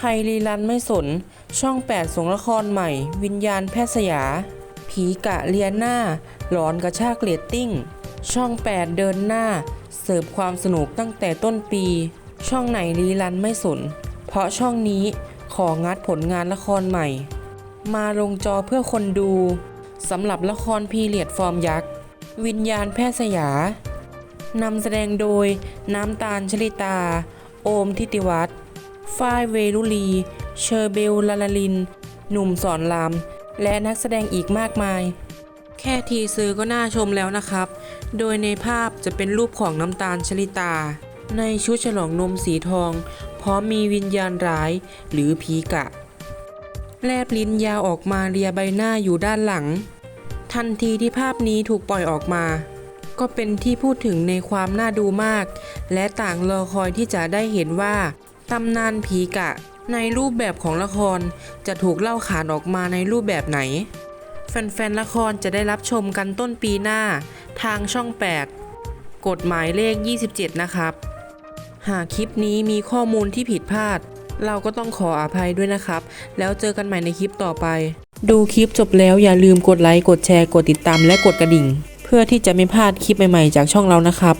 ใครรีรันไม่สน ช่อง 8ส่งละครใหม่ วิญญาณแพทย์สยา ผีกะเลียนหน้า หลอนกระชากเรตติ้ง ช่อง 8 เดินหน้า เสิร์ฟความสนุกตั้งแต่ต้นปี ช่องไหนรีรันไม่สน เพราะช่องนี้ของัดผลงานละครใหม่ มาลงจอเพื่อคนดูสำหรับละครพีเรียดฟอร์มยักษ์ วิญญาณแพทย์สยานำแสดงโดยน้ำตาลชลิตา โอมทิติวัฒน์ ฝ้ายเวลุลี เชอร์เบลลาลาลิน หนุ่มสอนราม และนักแสดงอีกมากมาย แค่ทีซื้อก็น่าชมแล้วนะครับ โดยในภาพจะเป็นรูปของน้ำตาลชลิตา ในชุดฉลองนมสีทอง พร้อมมีวิญญาณร้ายหรือผีกะ แลบลิ้นยาวออกมาเลียใบหน้าอยู่ด้านหลัง ทันทีที่ภาพนี้ถูกปล่อยออกมาก็เป็นที่พูดถึงในความน่าดูมาก และต่างรอคอยที่จะได้เห็นว่า ตำนานผีกะ ในรูปแบบของละครจะถูกเล่าขานออกมาในรูปแบบไหน แฟนๆละครจะได้รับชมกันต้นปีหน้า ทางช่อง 8 กฎหมายเลข 27 นะครับ หากคลิปนี้มีข้อมูลที่ผิดพลาด เราก็ต้องขออภัยด้วยนะครับ แล้วเจอกันใหม่ในคลิปต่อไป ดูคลิปจบแล้วอย่าลืมกดไลค์กดแชร์กดติดตามและกดกระดิ่ง เพื่อที่จะไม่พลาดคลิปใหม่ๆ จากช่องเรานะครับ